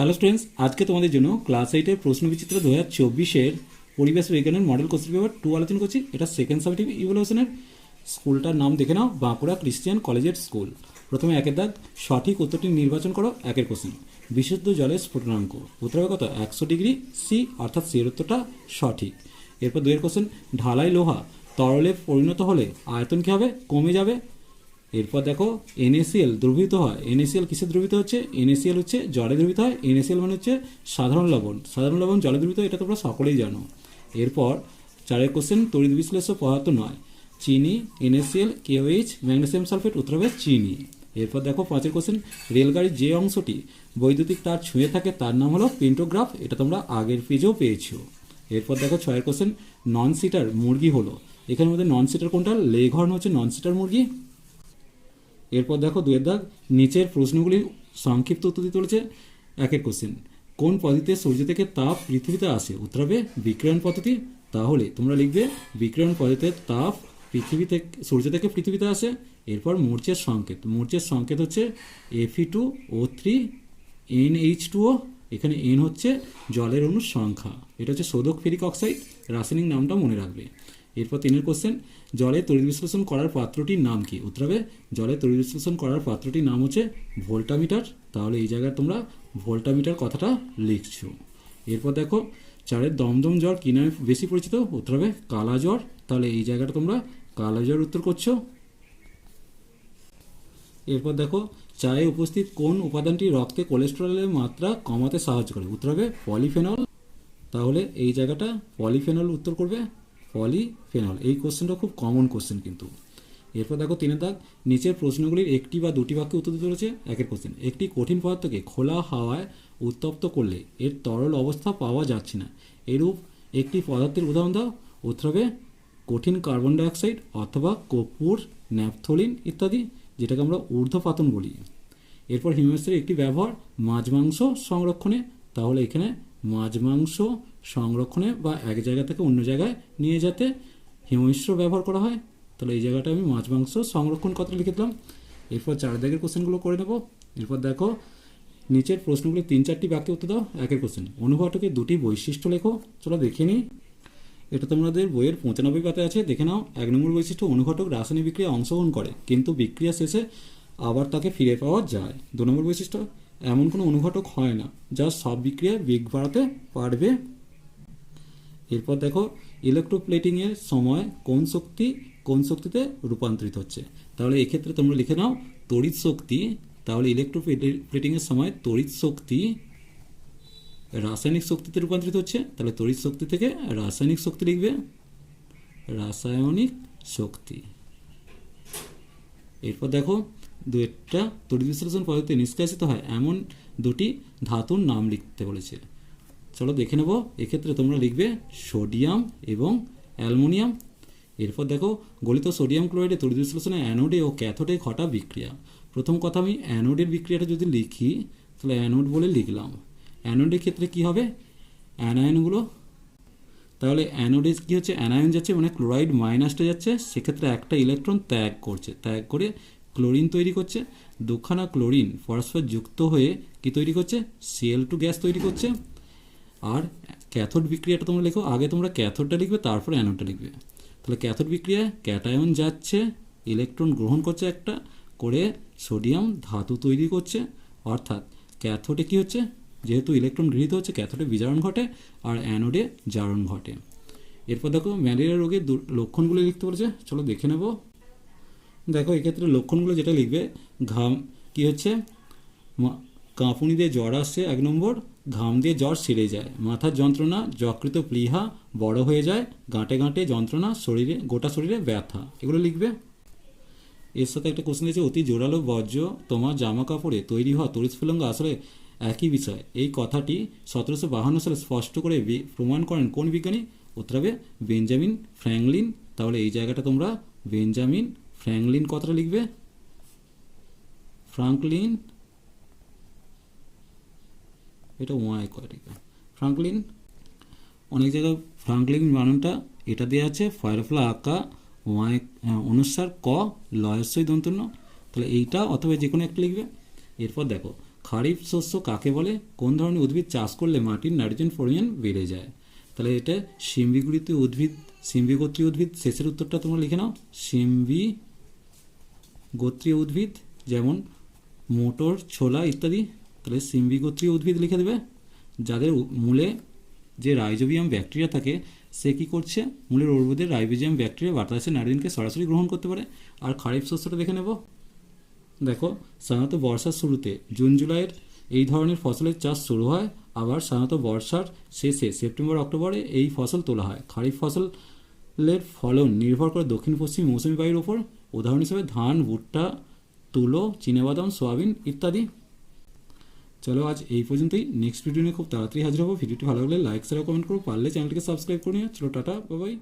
Hello students আজকে তোমাদের জন্য ক্লাস এইটের প্রশ্নবিচিত্র দু হাজার চব্বিশের পরিবেশ বিজ্ঞানের মডেল কোশ্চেন পেপার টু আলোচনা করছি। এটা সেকেন্ড সাবজেক্টিভ ইভলিউশনের স্কুলটার নাম দেখে নাও, বাঁকুড়া ক্রিশ্চিয়ান কলেজের স্কুল প্রথমে একের দাগ, সঠিক উত্তরটি নির্বাচন করো, একের কোশ্চেন বিশুদ্ধ জলের স্ফুটনাঙ্ক। উত্তর হবে কত? একশো ডিগ্রি সি অর্থাৎ সি উত্তরটা সঠিক। এরপর দুয়ের কোশ্চেন ঢালাই লোহা তরলে পরিণত হলে আয়তন কী হবে? কমে যাবে। এরপর দেখো এনএসিএল দ্রবীভূত হয়। এনএসিএল কিসে দ্রবীভূত হচ্ছে? এনএসিএল হচ্ছে জলে দ্রবীভূত হয়। এনএসিএল মানে হচ্ছে সাধারণ লবণ। সাধারণ লবণ, জলে দ্রবীভূত, এটা তোমরা সকলেই জানো। এরপর চারের কোশ্চেন তড়িৎ বিশ্লেষ্য পদার্থ নয়। চিনি এনএসিএল কেওএইচ ম্যাগনেসিয়াম সালফেট উত্তর হবে চিনি। এরপর দেখো পাঁচের কোশ্চেন রেলগাড়ির যে অংশটি বৈদ্যুতিক তার ছুঁয়ে থাকে, তার নাম হলো পেন্টোগ্রাফ এটা তোমরা আগের পেজেও পেয়েছ। এরপর দেখো ছয়ের কোশ্চেন নন সিটার মুরগি হলো। এখানের মধ্যে নন সিটার কোনটা? লেঘর্ন হচ্ছে নন সিটার মুরগি। এরপর দেখো দুয়ের দাগ, নিচের প্রশ্নগুলি সংক্ষিপ্ত উত্তর দিতে চলেছে। একের কোশ্চেন কোন পদ্ধতিতে সূর্য থেকে তাপ পৃথিবীতে আসে? উত্তর হবে বিকিরণ পদ্ধতি। তাহলে তোমরা লিখবে বিক্রয়ণ পদ্ধতিতে তাপ পৃথিবী থেকে সূর্য থেকে পৃথিবীতে আসে। এরপর মূর্চের সংকেত মূর্চের সংকেত হচ্ছে এফি two O three N H two O এখানে এন হচ্ছে জলের অণুর সংখ্যা। এটা হচ্ছে সোদক ফেরিক অক্সাইড, রাসায়নিক নামটা মনে রাখবে। এরপর তিনের কোশ্চেন জলে তড়িৎ বিশ্লেষণ করার পাত্রটির নাম কি? উত্তর হবে, জলে তড়িৎ বিশ্লেষণ করার পাত্রটির নাম হচ্ছে ভোল্টামিটার। তাহলে এই জায়গায় তোমরা ভোল্টামিটার কথাটা লিখছো। এরপর দেখো চারের দমদম জ্বর কি নামে বেশি পরিচিত? উত্তর হবে, কালা জ্বর তাহলে এই জায়গাটা তোমরা কালা জ্বর উত্তর করছ। এরপর দেখো, চায়ে উপস্থিত কোন উপাদানটি রক্তে কোলেস্টেরলের মাত্রা কমাতে সাহায্য করে? উত্তর হবে, পলিফেনল। তাহলে এই জায়গাটা পলিফেনল উত্তর করবে। পলিফেনল। এই কোশ্চেনটা খুব কমন কোশ্চেন কিন্তু। এরপর দেখো তিনের দাগ, নিচের প্রশ্নগুলির একটি বা দুটি বাক্যে উত্তর দিতে চলেছে একের কোশ্চেন একটি কঠিন পদার্থকে খোলা হাওয়ায় উত্তপ্ত করলে এর তরল অবস্থা পাওয়া যাচ্ছে না। এরূপ একটি পদার্থের উদাহরণ দাও। উত্তর হবে কঠিন কার্বন ডাইঅক্সাইড অথবা কপুর, ন্যাপথলিন ইত্যাদি, যেটাকে আমরা ঊর্ধ্বপাতন বলি। এরপর হিমস্রের একটি ব্যবহার মাছ মাংস সংরক্ষণে। তাহলে এখানে মাছ মাংস সংরক্ষণে বা এক জায়গা থেকে অন্য জায়গায় নিয়ে যেতে হিমমিশ্র ব্যবহার করা হয়। তাহলে এই জায়গাটা আমি মাছ মাংস সংরক্ষণ কথাটা লিখে দিলাম। এরপর চার দাগের কোশ্চেনগুলো করে নেব। এরপর দেখো, নিচের প্রশ্নগুলি তিন চারটি বাক্যে উত্তর দাও, একের কোশ্চেন। অনুঘটকের দুটি বৈশিষ্ট্য লেখো। চলো দেখে নিই। এটা তোমাদের বইয়ের পঁচানব্বই পাতে আছে। দেখে নাও, এক নম্বর বৈশিষ্ট্য, অনুঘটক রাসায়নিক বিক্রিয়ায় অংশগ্রহণ করে, কিন্তু বিক্রিয়া শেষে আবার তাকে ফিরে পাওয়া যায়। দু নম্বর বৈশিষ্ট্য এমন কোনো অনুঘটক হয় না, যা সব বিক্রিয়ায় বেগ বাড়াতে পারবে। এরপর দেখো ইলেকট্রোপ্লেটিংয়ের সময় কোন শক্তি কোন শক্তিতে রূপান্তরিত হচ্ছে। তাহলে এক্ষেত্রে তোমরা লিখে নাও, তড়িৎ শক্তি। তাহলে ইলেকট্রোপ্লেটিংয়ের সময় তড়িৎ শক্তি রাসায়নিক শক্তিতে রূপান্তরিত হচ্ছে। তাহলে তড়িৎ শক্তি থেকে রাসায়নিক শক্তি লিখবে, রাসায়নিক শক্তি। এরপর দেখো দুইটা তড়িৎ বিশ্লেষণ পদ্ধতি নিষ্কাশিত হয়, এমন দুটি ধাতুর নাম লিখতে বলেছে চলো দেখে নেব, এক্ষেত্রে তোমরা লিখবে সোডিয়াম এবং অ্যালমোনিয়াম। এরপর দেখো, গলিত সোডিয়াম ক্লোরাইডে তড়িৎ বিশ্লেষণে অ্যানোডে ও ক্যাথোডে ঘটা বিক্রিয়া। প্রথম কথা আমি অ্যানোডের বিক্রিয়াটা যদি লিখি, তাহলে অ্যানোড বলে লিখলাম। অ্যানোডের ক্ষেত্রে কি হবে? অ্যানায়নগুলো। তাহলে অ্যানোডে কী হচ্ছে? অ্যানায়ন যাচ্ছে মানে ক্লোরাইড মাইনাসটা যাচ্ছে, সেক্ষেত্রে একটা ইলেকট্রন ত্যাগ করছে। ত্যাগ করে ক্লোরিন তৈরি করছে। দুখানা ক্লোরিন পরস্পর যুক্ত হয়ে কি তৈরি করছে? সিএল টু গ্যাস তৈরি করছে। আর ক্যাথোড বিক্রিয়াটা তোমরা লেখো। আগে তোমরা ক্যাথোডটা লিখবে, তারপরে অ্যানোডটা লিখবে। তাহলে ক্যাথোড বিক্রিয়ায় ক্যাটায়ন যাচ্ছে ইলেকট্রন গ্রহণ করছে একটা, করে সোডিয়াম ধাতু তৈরি করছে। অর্থাৎ ক্যাথোডে কি হচ্ছে? যেহেতু ইলেকট্রন গৃহীত হচ্ছে ক্যাথোডে বিজারণ ঘটে আর অ্যানোডে জারণ ঘটে। এরপর দেখো ম্যালেরিয়া রোগের লক্ষণগুলো লিখতে বলেছে। চলো দেখে নেব। দেখো এক্ষেত্রে লক্ষণগুলো যেটা লিখবে, ঘাম কি হচ্ছে? কাঁপুনি দিয়ে জ্বর আসছে, এক নম্বর, ঘাম দিয়ে জ্বর সেরে যায়। মাথার যন্ত্রণা, যকৃত প্লীহা, বড় হয়ে যায়, গাঁটে গাঁটে যন্ত্রণা, শরীরে, গোটা শরীরে ব্যথা। এগুলো লিখবে। এর সাথে একটা কোশ্চেন আছে অতি জোরালো বর্জ্য তোমার জামা কাপড়ে তৈরি হওয়া তড়িৎস্ফুলঙ্গ আসলে একই বিষয়। এই কথাটি সতেরোশো বাহান্ন সালে স্পষ্ট করে প্রমাণ করেন কোন বিজ্ঞানী? উত্তর হবে, বেঞ্জামিন ফ্র্যাঙ্কলিন। তাহলে এই জায়গাটা তোমরা, বেঞ্জামিন ফ্র্যাঙ্কলিন কথাটা লিখবে? ফ্রাঙ্কলিন এটা ওয়াই করে ফ্রাঙ্কলিন অনেক জায়গায় ফ্রাঙ্কলিন বানানটা, এটা দেওয়া আছে ফায়ারফ্লা আঁকা, ওয়াই অনুসার ক লয়স্বই দন্তন্য তাহলে এইটা অথবা যে কোনো একটা লিখবে। এরপর দেখো, খারিফ শস্য কাকে বলে? কোন ধরনের উদ্ভিদ চাষ করলে মাটির নাইট্রোজেন পরিমাণ বেড়ে যায়? তাহলে এটা সিম্বিগুড়িত উদ্ভিদ সিম্বি গোত্রীয় উদ্ভিদ, শেষের উত্তরটা তোমরা লিখে নাও। সিম্বি গোত্রীয় উদ্ভিদ, যেমন মোটর, ছোলা ইত্যাদি, তাহলে সিম্বি গোত্রীয় উদ্ভিদ লিখে দেবে। যাদের মূলে যে রাইজোবিয়াম ব্যাকটেরিয়া থাকে, সে কী করছে? মূলের উর্বদের রাইজোবিয়াম ব্যাকটেরিয়া, বাতাসে নাইট্রোজেনকে সরাসরি গ্রহণ করতে পারে। আর খারিফ শস্যটা দেখে নেব। দেখো, সাধারণত বর্ষার শুরুতে জুন, জুলাইয়ের এই ধরনের ফসলের চাষ শুরু হয়। আবার সাধারণত বর্ষার শেষে সেপ্টেম্বর, অক্টোবরে এই ফসল তোলা হয়। খারিফ ফসলের ফলন নির্ভর করে দক্ষিণ পশ্চিম মৌসুমী বায়ুর ওপর। উদাহরণ হিসেবে ধান, ভুট্টা, তুলো চিনাবাদাম সোয়াবিন ইত্যাদি। চলো আজ এই পর্যন্তই। নেক্সট ভিডিও নিয়ে খুব তাড়াতাড়ি হাজির হব। ভিডিওটি ভালো লাগলে লাইক শেয়ার কমেন্ট করো। পারলে চ্যানেলটিকে সাবস্ক্রাইব করে নিও। চলো, টাটা বাবাই